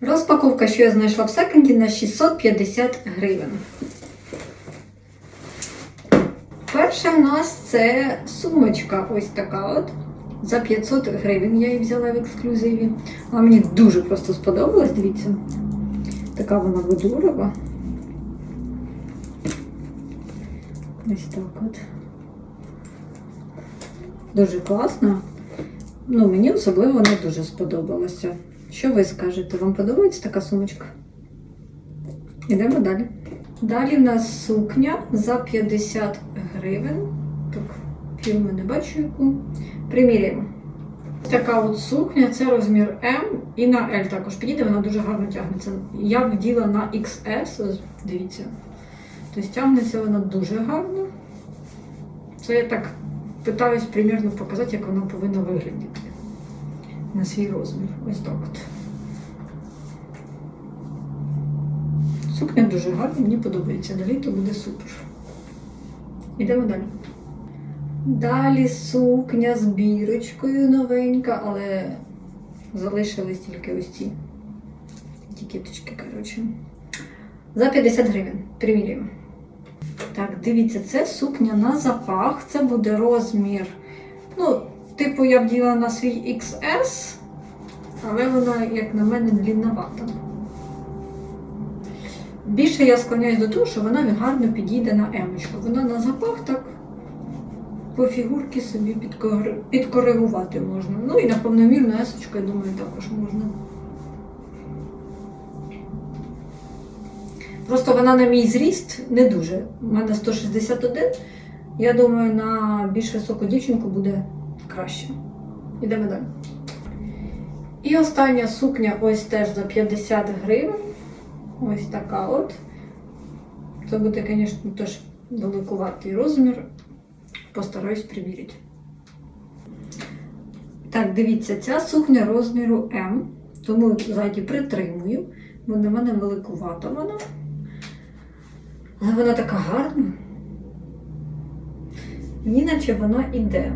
Розпаковка, що я знайшла в секонді на 650 гривень. Перша в нас це сумочка ось така от. За 500 гривень я її взяла в ексклюзиві. Вона мені дуже просто сподобалась, дивіться. Така вона видурова. Ось так от. Дуже класна. Ну, мені особливо вона дуже сподобалася. Що ви скажете? Вам подобається така сумочка? Ідемо далі. Далі в нас сукня за 50 гривень. Так, фірми не бачу яку. Приміряємо. Така от сукня, це розмір М і на L також підійде, вона дуже гарно тягнеться. Я вділа на XS, дивіться. Тобто тягнеться вона дуже гарно. Це я так питаюсь примірно показати, як вона повинна виглядати на свій розмір. Ось так от. Сукня дуже гарна, мені подобається. Далі то буде супер. Ідемо далі. Далі сукня з бірочкою новенька, але залишились тільки ось ці етикеточки, коротше. За 50 гривень. Примірюємо. Так, дивіться, це сукня на запах. Це буде розмір. Ну, типу, я вділа на свій XS, але вона, як на мене, длінновата. Більше я склоняюсь до того, що вона гарно підійде на емочку. Вона на запах так по фігурці собі підкоригувати можна. Ну і на повномірну есочку, я думаю, також можна. Просто вона на мій зріст не дуже. У мене 161. Я думаю, на більш високу дівчинку буде краще. Ідемо далі. І остання сукня ось теж за 50 гривень. Ось така от. Це буде, звісно, теж великуватий розмір. Постараюсь приміряти. Так, дивіться, ця сукня розміру М, тому ззаді притримую, бо на мене великувата вона. Але вона така гарна. Мені наче вона іде.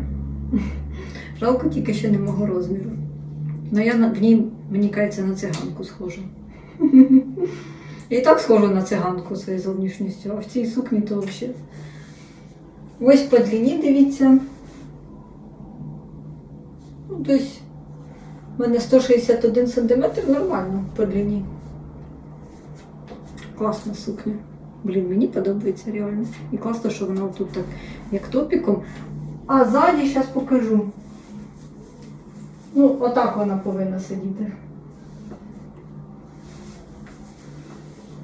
Жалко тільки що не мого розміру. Ну я в ній, мені кажеться, на циганку схожа. І так схожа на циганку своєю зовнішністю, а в цій сукні то взагалі. Ось по длині, дивіться. Ну, тобто, в мене 161 см нормально по длині. Класна сукня. Блін, мені подобається реально. І класно, що вона тут так, як топіком. А ззаді зараз покажу. Ну, отак вона повинна сидіти.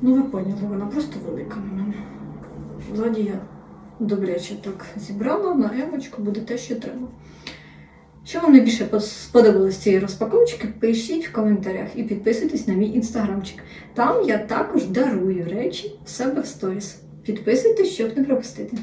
Ну, ви поняли, вона просто велика на мене. Ззаді я добряче так зібрала на емочку, буде те, що треба. Що вам найбільше сподобалось цієї розпаковочки, пишіть в коментарях і підписуйтесь на мій інстаграмчик. Там я також дарую речі в себе в сторіс. Підписуйтесь, щоб не пропустити.